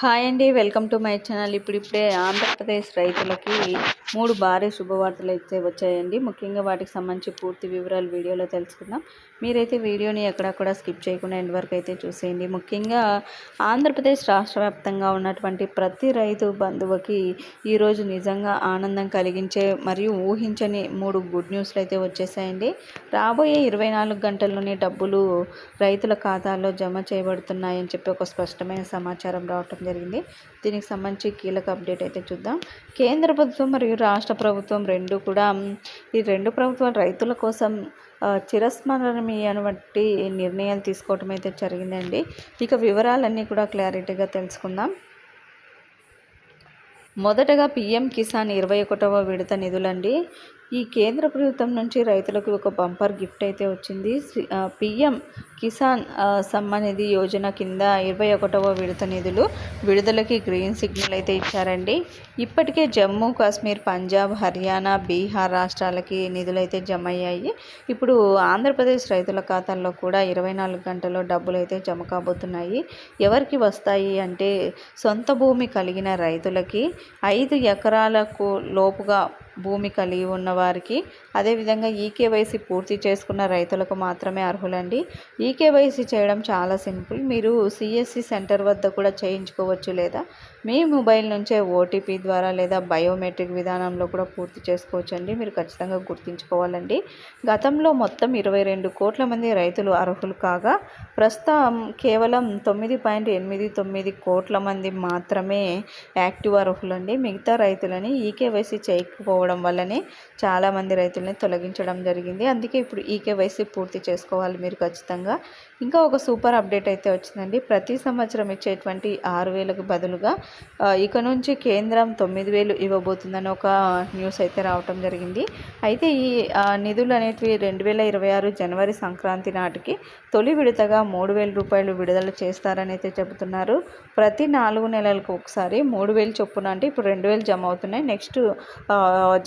Hi అండి welcome to my channel. ఇప్పుడు ఇప్పుడే ఆంధ్రప్రదేశ్ రైతులకి మూడు భారీ శుభవార్తలు అయితే వచ్చాయండి. ముఖ్యంగా వాటికి సంబంధించి పూర్తి వివరాలు వీడియోలో తెలుసుకుందాం. మీరైతే వీడియోని ఎక్కడక్కడ స్కిప్ చేయకుండా ఎండ్ వరకు అయితే చూసేయండి. ముఖ్యంగా ఆంధ్రప్రదేశ్ రాష్ట్ర వ్యాప్తంగా ఉన్నటువంటి ప్రతి రైతు బంధువుకి ఈరోజు నిజంగా ఆనందం కలిగించే మరియు ఊహించని మూడు గుడ్ న్యూస్లు అయితే వచ్చేసాయండి. రాబోయే ఇరవై నాలుగు గంటల్లోనే డబ్బులు రైతుల ఖాతాల్లో జమ చేయబడుతున్నాయని చెప్పి ఒక స్పష్టమైన సమాచారం రావటం జరిగింది. దీనికి సంబంధించి కీలక అప్డేట్ అయితే చూద్దాం. కేంద్ర ప్రభుత్వం మరియు రాష్ట్ర ప్రభుత్వం రెండు కూడా ఈ రెండు ప్రభుత్వాలు రైతుల కోసం చిరస్మరణీయటువంటి నిర్ణయాలు తీసుకోవటం అయితే జరిగిందండి. ఇక వివరాలన్నీ కూడా క్లారిటీగా తెలుసుకుందాం. మొదటగా పిఎం కిసాన్ ఇరవై ఒకటవ విడత నిధులండి. ఈ కేంద్ర ప్రభుత్వం నుంచి రైతులకు ఒక బంపర్ గిఫ్ట్ అయితే వచ్చింది. పిఎం కిసాన్ సమ్మాన్ నిధి యోజన కింద ఇరవై ఒకటవ విడత నిధులు విడుదలకి గ్రీన్ సిగ్నల్ అయితే ఇచ్చారండి. ఇప్పటికే జమ్మూ కాశ్మీర్ పంజాబ్ హర్యానా బీహార్ రాష్ట్రాలకి నిధులు అయితే జమ అయ్యాయి ఇప్పుడు ఆంధ్రప్రదేశ్ రైతుల ఖాతాల్లో కూడా ఇరవై నాలుగు గంటల్లో డబ్బులు అయితే జమ కాబోతున్నాయి. ఎవరికి వస్తాయి అంటే సొంత భూమి కలిగిన రైతులకి ఐదు ఎకరాలకు లోపుగా భూమి కలిగి ఉన్న వారికి. అదేవిధంగా ఈకేవైసీ పూర్తి చేసుకున్న రైతులకు మాత్రమే అర్హులండి. ఈకేవైసీ చేయడం చాలా సింపుల్. మీరు సిఎస్సి సెంటర్ వద్ద కూడా చేయించుకోవచ్చు లేదా మీ మొబైల్ నుంచే ఓటీపీ ద్వారా లేదా బయోమెట్రిక్ విధానంలో కూడా పూర్తి చేసుకోవచ్చు అండి మీరు ఖచ్చితంగా గుర్తుంచుకోవాలండి. గతంలో మొత్తం ఇరవై రెండు కోట్ల మంది రైతులు అర్హులు కాగా ప్రస్తుతం కేవలం తొమ్మిది పాయింట్ ఎనిమిది తొమ్మిది కోట్ల మంది మాత్రమే యాక్టివ్ అర్హులండి. మిగతా రైతులని ఈకేవైసీ చేయకపోవడం వల్లనే చాలామంది రైతులని తొలగించడం జరిగింది. అందుకే ఇప్పుడు ఈ కేవైసీ పూర్తి చేసుకోవాలి మీరు ఖచ్చితంగా. ఇంకా ఒక సూపర్ అప్డేట్ అయితే వచ్చిందండి. ప్రతి సంవత్సరం ఇచ్చేటువంటి ఆరు వేలకు బదులుగా ఇక నుంచి కేంద్రం తొమ్మిది వేలు ఇవ్వబోతుందని ఒక న్యూస్ అయితే రావటం జరిగింది. అయితే ఈ నిధులు అనేటివి రెండు వేల ఇరవై ఆరు జనవరి సంక్రాంతి నాటికి తొలి విడతగా మూడు వేల రూపాయలు విడుదల చేస్తారని అయితే చెబుతున్నారు. ప్రతి నాలుగు నెలలకు ఒకసారి మూడు వేలు చొప్పున అంటే ఇప్పుడు రెండు వేలు జమ అవుతున్నాయి. నెక్స్ట్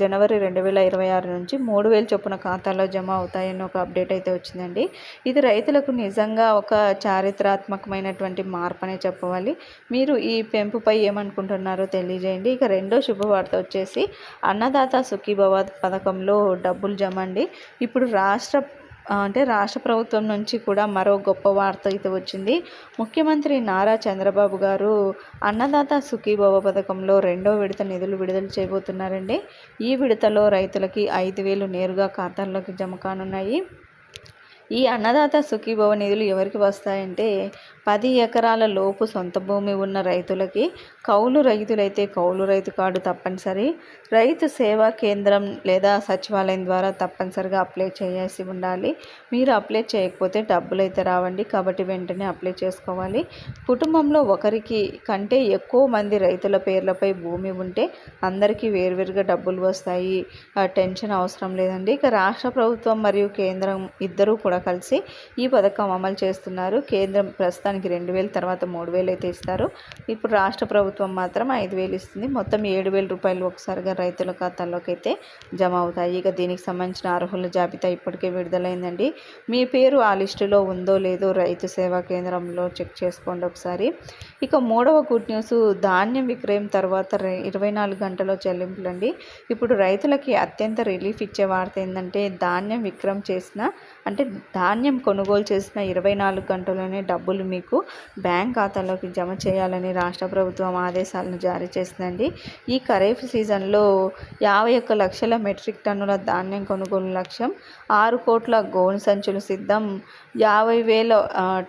జనవరి రెండు వేల ఇరవై ఆరు నుంచి మూడు వేలు చొప్పున ఖాతాలో జమ అవుతాయని ఒక అప్డేట్ అయితే వచ్చిందండి. ఇది రైతులకు నిజంగా ఒక చారిత్రాత్మకమైనటువంటి మార్పు అనే చెప్పవాలి. మీరు ఈ పెంపుపై ఏమనుకుంటున్నారో తెలియజేయండి. ఇక రెండో శుభవార్త వచ్చేసి అన్నదాత సుఖీభవ పథకంలో డబ్బులు జమ అండి. ఇప్పుడు రాష్ట్ర అంటే రాష్ట్ర ప్రభుత్వం నుంచి కూడా మరో గొప్ప వార్త అయితే వచ్చింది. ముఖ్యమంత్రి నారా చంద్రబాబు గారు అన్నదాత సుఖీభవ పథకంలో రెండో విడత నిధులు విడుదల చేయబోతున్నారండి. ఈ విడతలో రైతులకి ఐదు వేలు నేరుగా ఖాతాల్లోకి జమ కానున్నాయి. ఈ అన్నదాత సుఖీభవ నిధులు ఎవరికి వస్తాయంటే పది ఎకరాల లోపు సొంత భూమి ఉన్న రైతులకి కౌలు రైతులైతే కౌలు రైతు కార్డు తప్పనిసరి. రైతు సేవా కేంద్రం లేదా సచివాలయం ద్వారా తప్పనిసరిగా అప్లై చేయాల్సి ఉండాలి. మీరు అప్లై చేయకపోతే డబ్బులు అయితే రావండి కాబట్టి వెంటనే అప్లై చేసుకోవాలి. కుటుంబంలో ఒకరికి కంటే ఎక్కువ మంది రైతుల పేర్లపై భూమి ఉంటే అందరికీ వేరువేరుగా డబ్బులు వస్తాయి. టెన్షన్ అవసరం లేదండి. ఇక రాష్ట్ర ప్రభుత్వం మరియు కేంద్రం ఇద్దరూ కూడా కలిసి ఈ పథకం అమలు చేస్తున్నారు. కేంద్రం ప్రస్తుతానికి రెండు వేలు తర్వాత మూడు వేలు అయితే ఇస్తారు. ఇప్పుడు రాష్ట్ర ప్రభుత్వం మాత్రం ఐదు వేలు ఇస్తుంది. మొత్తం ఏడు వేల రూపాయలు ఒకసారిగా రైతుల ఖాతాల్లోకి అయితే జమ అవుతాయి. ఇక దీనికి సంబంధించిన అర్హుల జాబితా ఇప్పటికే విడుదలైందండి. మీ పేరు ఆ లిస్టులో ఉందో లేదో రైతు సేవా కేంద్రంలో చెక్ చేసుకోండి ఒకసారి. ఇక మూడవ గుడ్ న్యూస్ ధాన్యం విక్రయం తర్వాత ఇరవై నాలుగు గంటల చెల్లింపులండి. ఇప్పుడు రైతులకి అత్యంత రిలీఫ్ ఇచ్చే వార్త ఏంటంటే ధాన్యం విక్రయం చేసిన అంటే ధాన్యం కొనుగోలు చేసిన ఇరవై నాలుగు గంటల్లోనే డబ్బులు మీకు బ్యాంక్ ఖాతాలోకి జమ చేయాలని రాష్ట్ర ప్రభుత్వం ఆదేశాలను జారీ చేసిందండి. ఈ ఖరీఫ్ సీజన్లో యాభై ఒక్క లక్షల మెట్రిక్ టన్నుల ధాన్యం కొనుగోలు లక్ష్యం ఆరు కోట్ల గోను సంచులు సిద్ధం యాభై వేల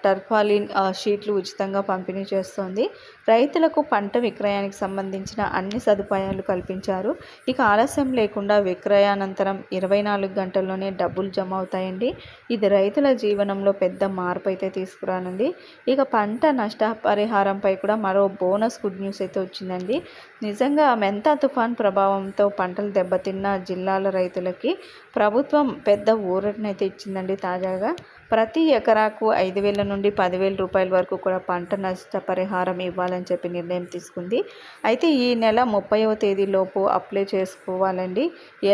టర్పాలిన్ షీట్లు ఉచితంగా పంపిణీ చేస్తోంది. రైతులకు పంట విక్రయానికి సంబంధించిన అన్ని సదుపాయాలు కల్పించారు. ఇక ఆలస్యం లేకుండా విక్రయానంతరం ఇరవై నాలుగు గంటల్లోనే డబ్బులు జమ అవుతాయండి. ఇది రైతుల జీవనంలో పెద్ద మార్పు అయితే తీసుకురానుంది. ఇక పంట నష్ట పరిహారంపై కూడా మరో బోనస్ గుడ్ న్యూస్ అయితే వచ్చిందండి. నిజంగా మెంతా తుఫాన్ ప్రభావంతో పంటలు దెబ్బతిన్న జిల్లాల రైతులకి ప్రభుత్వం పెద్ద ఊరటనైతే ఇచ్చిందండి తాజాగా. ప్రతి ఎకరాకు ఐదు వేల నుండి పదివేల రూపాయల వరకు కూడా పంట నష్ట పరిహారం ఇవ్వాలని చెప్పి నిర్ణయం తీసుకుంది. అయితే ఈ నెల ముప్పైవ తేదీలోపు అప్లై చేసుకోవాలండి.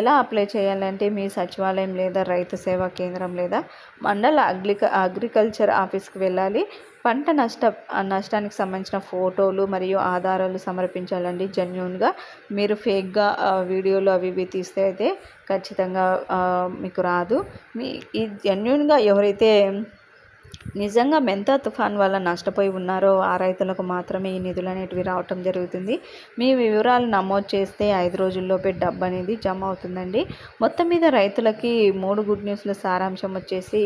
ఎలా అప్లై చేయాలంటే మీ సచివాలయం లేదా రైతు సేవా కేంద్రం లేదా మండల అగ్రిక అగ్రికల్చర్ ఆఫీస్కి వెళ్ళాలి. పంట నష్ట నష్టానికి సంబంధించిన ఫోటోలు మరియు ఆధారాలు సమర్పించాలండి. జెన్యున్గా మీరు ఫేక్గా వీడియోలు అవి ఇవి తీస్తే అయితే ఖచ్చితంగా మీకు రాదు. మీ ఈ జెన్యున్గా ఎవరైతే నిజంగా మెంతా తుఫాన్ వల్ల నష్టపోయి ఉన్నారో ఆ రైతులకు మాత్రమే ఈ నిధులు అనేటివి రావటం జరుగుతుంది. మీ వివరాలు నమోదు చేస్తే ఐదు రోజుల్లోపే డబ్బు అనేది జమ అవుతుందండి. మొత్తం మీద రైతులకి మూడు గుడ్ న్యూస్ల సారాంశం వచ్చేసి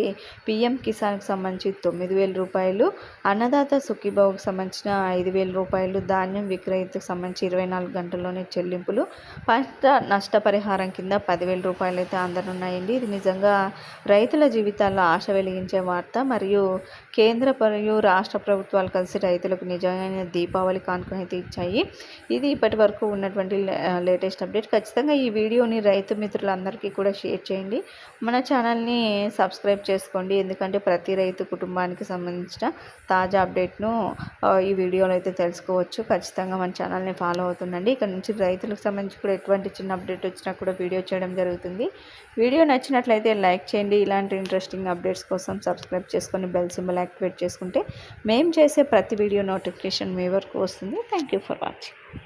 పిఎం కిసాన్కి సంబంధించి తొమ్మిది వేల రూపాయలు అన్నదాత సుఖీబాబుకి సంబంధించిన ఐదు వేల రూపాయలు ధాన్యం విక్రయితకు సంబంధించి ఇరవై నాలుగు గంటల్లోనే చెల్లింపులు పంట నష్టపరిహారం కింద పదివేల రూపాయలు అయితే అందనున్నాయండి. ఇది నిజంగా రైతుల జీవితాల్లో ఆశ వెలిగించే వార్త. మరియు కేంద్ర మరియు రాష్ట్ర ప్రభుత్వాలు కలిసి రైతులకు నిజమైన దీపావళి కానుకను అయితే ఇచ్చాయి. ఇది ఇప్పటి వరకు ఉన్నటువంటి లేటెస్ట్ అప్డేట్. ఖచ్చితంగా ఈ వీడియోని రైతు మిత్రులందరికీ కూడా షేర్ చేయండి. మన ఛానల్ని సబ్స్క్రైబ్ చేసుకోండి. ఎందుకంటే ప్రతి రైతు కుటుంబానికి సంబంధించిన తాజా అప్డేట్ను ఈ వీడియోలో అయితే తెలుసుకోవచ్చు. ఖచ్చితంగా మన ఛానల్ని ఫాలో అవుతుండండి. ఇక్కడ నుంచి రైతులకు సంబంధించి కూడా ఎటువంటి చిన్న అప్డేట్ వచ్చినా కూడా వీడియో చేయడం జరుగుతుంది. వీడియో నచ్చినట్లయితే లైక్ చేయండి. ఇలాంటి ఇంట్రెస్టింగ్ అప్డేట్స్ కోసం సబ్స్క్రైబ్ చేసుకొని బెల్ సింబల్ యాక్టివేట్ చేసుకుంటే మేము చేసే ప్రతి వీడియో నోటిఫికేషన్ మీ వరకు వస్తుంది. Thank you for watching